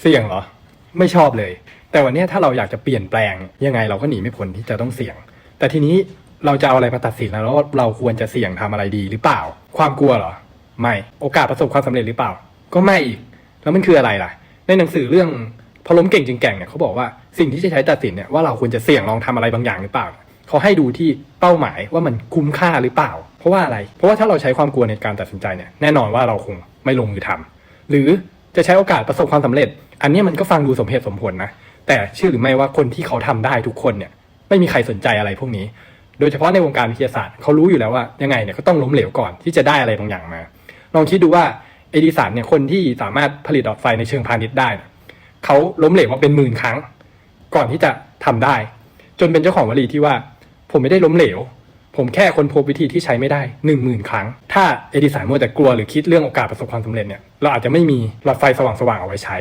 เสี่ยงเหรอ ไม่ชอบเลย แต่วันนี้ถ้าเราอยากจะเปลี่ยนแปลงยังไงเราก็หนีไม่พ้นที่จะต้องเสี่ยง แต่ทีนี้เราจะเอาอะไรมาตัดสินแล้วว่าเราควรจะเสี่ยงทำอะไรดีหรือเปล่า ความกลัวเหรอ ไม่ โอกาสประสบความสำเร็จหรือเปล่า ก็ไม่อีก แล้วมันคืออะไรล่ะ ในหนังสือเรื่องพอล้มเก่งจึงแกร่งเนี่ยเขาบอกว่าสิ่งที่จะใช้ตัดสินเนี่ยว่าเราควรจะเสี่ยงลองทำอะไรบางอย่างหรือเปล่าเขาให้ดูที่เป้าหมายว่ามันคุ้มค่าหรือเปล่า เพราะว่าอะไร เพราะว่าถ้าเราใช้ความกลัวในการตัดสินใจเนี่ยแน่นอนว่าเราคงไม่ลงมือทำหรือ จะใช้โอกาสประสบความสำเร็จ อันนี้มันก็ฟังดูสมเหตุสมผลนะ แต่เชื่อหรือไม่ว่าคนที่เขาทำได้ทุกคนเนี่ย ไม่มีใครสนใจอะไรพวกนี้ โดยเฉพาะในวงการวิทยาศาสตร์เขารู้อยู่แล้วว่ายังไงเนี่ยก็ต้องล้มเหลวก่อนที่จะได้อะไรบางอย่างมา ลองคิดดูว่าเอดิสันเนี่ยคนที่สามารถผลิตหลอดไฟในเชิงพาณิชย์ได้ เขาล้มเหลวมาเป็นหมื่นครั้ง ก่อนที่จะทำได้ จนเป็นเจ้าของวลีที่ว่า ผมไม่ได้ล้มเหลว ผมแค่ค้นพบวิธีที่ใช้ไม่ได้หนึ่งหมื่นครั้ง ถ้าเอดิสันมัวแต่กลัวหรือคิดเรื่องโอกาสประสบความสำเร็จเนี่ยเราอาจจะไม่มีหลอดไฟสว่างๆเอาไว้ใช้